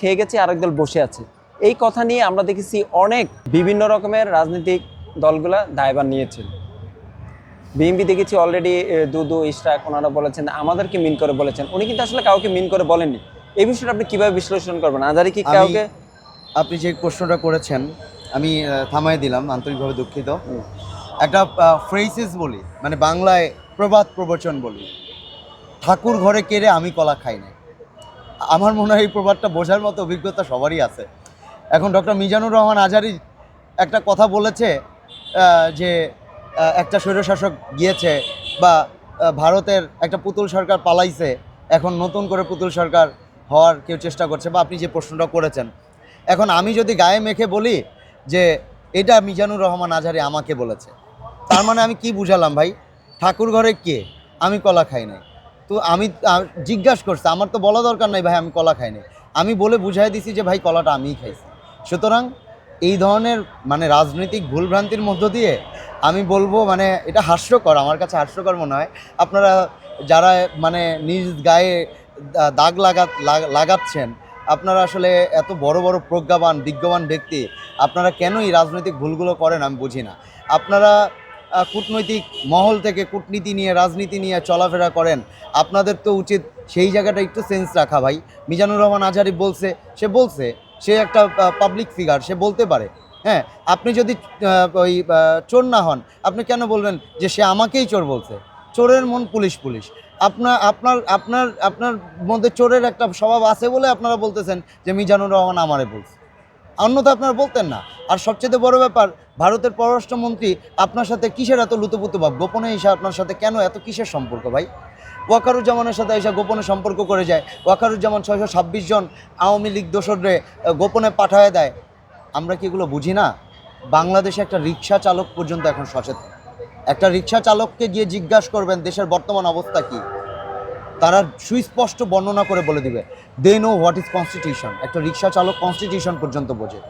খেয়ে গেছে আরেক দল বসে আছে। এই কথা নিয়ে আমরা দেখেছি অনেক বিভিন্ন রকমের রাজনৈতিক দলগুলা দায়ভার নিয়েছিল বিএনপি দেখেছি অলরেডি দুদু ইশরাক ওনারা বলেছেন আমাদেরকে মিন করে বলেছেন। উনি কিন্তু আসলে কাউকে মিন করে বলেননি। এই বিষয়টা আপনি কীভাবে বিশ্লেষণ করবেন? আজারি কি কাউকে আপনি যে প্রশ্নটা করেছেন আমি থামাই দিলাম আন্তরিকভাবে দুঃখিত। একটা ফ্রেসেস বলি মানে বাংলায় প্রবাদ প্রবচন বলি। ঠাকুর ঘরে কেড়ে আমি কলা খাই না আমার মনে হয় এই প্রবাদটা বোঝার মতো অভিজ্ঞতা সবারই আছে। এখন ডক্টর মিজানুর রহমান আজারি একটা কথা বলেছে যে একটা স্বৈরশাসক গিয়েছে বা ভারতের একটা পুতুল সরকার পালাইছে, এখন নতুন করে পুতুল সরকার হওয়ার কেউ চেষ্টা করছে বা আপনি যে প্রশ্নটা করেছেন। এখন আমি যদি গায়ে মেখে বলি যে, এটা মিজানুর রহমান আজহারি আমাকে বলেছে। তার মানে আমি কি বুঝালাম ভাই? ঠাকুর ঘরে কে? আমি কলা খাই নাই। তো আমি জিজ্ঞাসা করছে, আমার তো বলা দরকার নাই, ভাই, আমি কলা খাইনি। আমি বলে বুঝাই দিছি যে, ভাই, কলাটা আমিই খাইছি। সুতরাং এই ধরনের মানে রাজনৈতিক ভুলভ্রান্তির মধ্য দিয়ে আমি বলব মানে এটা হাস্যকর, আমার কাছে হাস্যকর মনে হয়। আপনারা যারা মানে নিজ গায়ে দাগ লাগা লাগাচ্ছেন, আপনারা আসলে এত বড় বড় প্রজ্ঞাবান, বিজ্ঞবান ব্যক্তি, আপনারা কেন এই রাজনৈতিক ভুলগুলো করেন আমি বুঝি না। আপনারা কূটনৈতিক মহল থেকে কূটনীতি নিয়ে, রাজনীতি নিয়ে চলাফেরা করেন। আপনাদের তো উচিত সেই জায়গাটা একটু সেন্স রাখা ভাই। মিজানুর রহমান আজহারি বলছে, সে বলছে, সে একটা পাবলিক ফিগার সে বলতে পারে। হ্যাঁ আপনি যদি ওই চোর না হন, আপনি কেন বলবেন যে সে আমাকেই চোর বলছে? চোরের মন পুলিশ পুলিশ। আপনার আপনার আপনার আপনার মধ্যে চোরের একটা স্বভাব আছে বলে আপনারা বলতেছেন যে মিজানুর রহমান আমারে বলছে। অন্যথা আপনারা বলতেন না। আর সবচেয়ে বড় ব্যাপার ভারতের পররাষ্ট্রমন্ত্রী আপনার সাথে কিসের এত লুতুপুতু ভাব? গোপনে এসে আপনার সাথে কেন এত কিসের সম্পর্ক ভাই? ওয়াকারুজ্জামানের সাথে এসে গোপনে সম্পর্ক করে যায়। ওয়াকারুজ্জামান ছয়শো ছাব্বিশ জন আওয়ামী লীগ দোসররে আহ, গোপনে পাঠায় দেয়। আমরা কি এগুলো বুঝি না? বাংলাদেশে একটা রিক্সা চালক পর্যন্ত এখন সচেতন। একটা রিক্সা চালককে গিয়ে জিজ্ঞাসা করবেন দেশের বর্তমান অবস্থা কি? তারা সুস্পষ্ট বর্ণনা করে বলে দিবে they know what is constitution একটা রিক্সা চালক কনস্টিটিউশন পর্যন্ত বোঝে।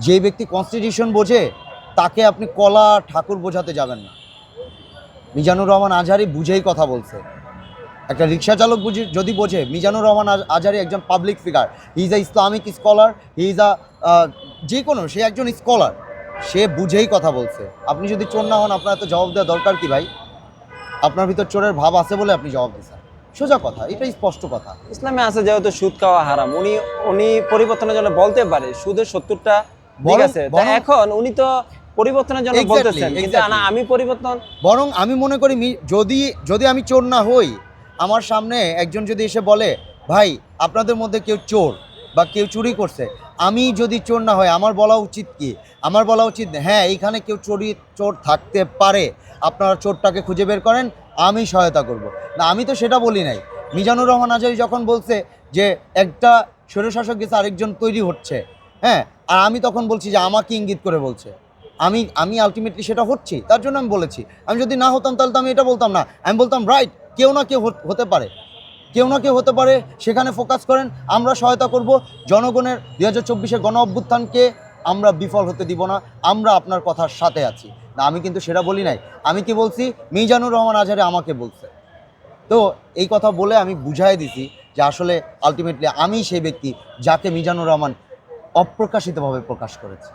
যে ব্যক্তি কনস্টিটিউশন বোঝে, তাকে আপনি কলা ঠাকুর বোঝাতে যাবেন না। মিজানুর রহমান আজহারি বুঝেই কথা বলছে। একটা রিক্সা চালক বুঝি, যদি বোঝে, মিজানুর রহমান আজ- আজহারি একজন public figure he is a Islamic scholar he is a যে কোনো, সে একজন স্কলার সে বুঝেই কথা বলছে। আপনি যদি চোর না হন, আপনার তো জবাব দেওয়া দরকার কি ভাই? আপনার ভিতর চোরের ভাব আছে বলে আপনি জবাব দিচ্ছেন। সোজা কথা এটাই স্পষ্ট কথা। ইসলামে আছে যেহেতু সুদ খাওয়া হারাম উনি উনি পরিবর্তনের জন্য বলতে পারে সুদের সত্তরটা ঠিক আছে। এখন উনি তো পরিবর্তনের জন্য বলতেছেন কিন্তু না আমি পরিবর্তন বরং আমি মনে করি যদি যদি আমি চোর না হই আমার সামনে একজন যদি এসে বলে ভাই আপনাদের মধ্যে কেউ চোর বা কেউ চুরি করছে আমি যদি চোর না হয় আমার বলা উচিত কি? আমার বলা উচিত হ্যাঁ এইখানে কেউ চুরি চোর থাকতে পারে। আপনারা চোরটাকে খুঁজে বের করেন আমি সহায়তা করব। না, আমি তো সেটা বলি নাই। মিজানুর রহমান আজারি যখন বলছে যে একটা স্বৈরশাসক গেছে, আরেকজন তৈরি হচ্ছে হ্যাঁ আর আমি তখন বলছি যে আমাকে ইঙ্গিত করে বলছে। আমি আমি আলটিমেটলি সেটা হচ্ছি, তার জন্য আমি বলেছি। আমি যদি না হতাম তাহলে তো আমি এটা বলতাম না। আমি বলতাম রাইট কেউ না কেউ হতে পারে। কেউ না কেউ হতে পারে। সেখানে ফোকাস করেন, আমরা সহায়তা করব। জনগণের দু হাজার চব্বিশে গণ অভ্যুত্থানকে আমরা বিফল হতে দিব না, আমরা আপনার কথার সাথে আছি। না, আমি কিন্তু সেটা বলি নাই। আমি কি বলছি? মিজানুর রহমান আজহারে আমাকে বলছে। তো এই কথা বলে আমি বুঝাই দিছি যে আসলে আলটিমেটলি আমি সেই ব্যক্তি যাকে মিজানুর রহমান অপ্রকাশিতভাবে প্রকাশ করেছে।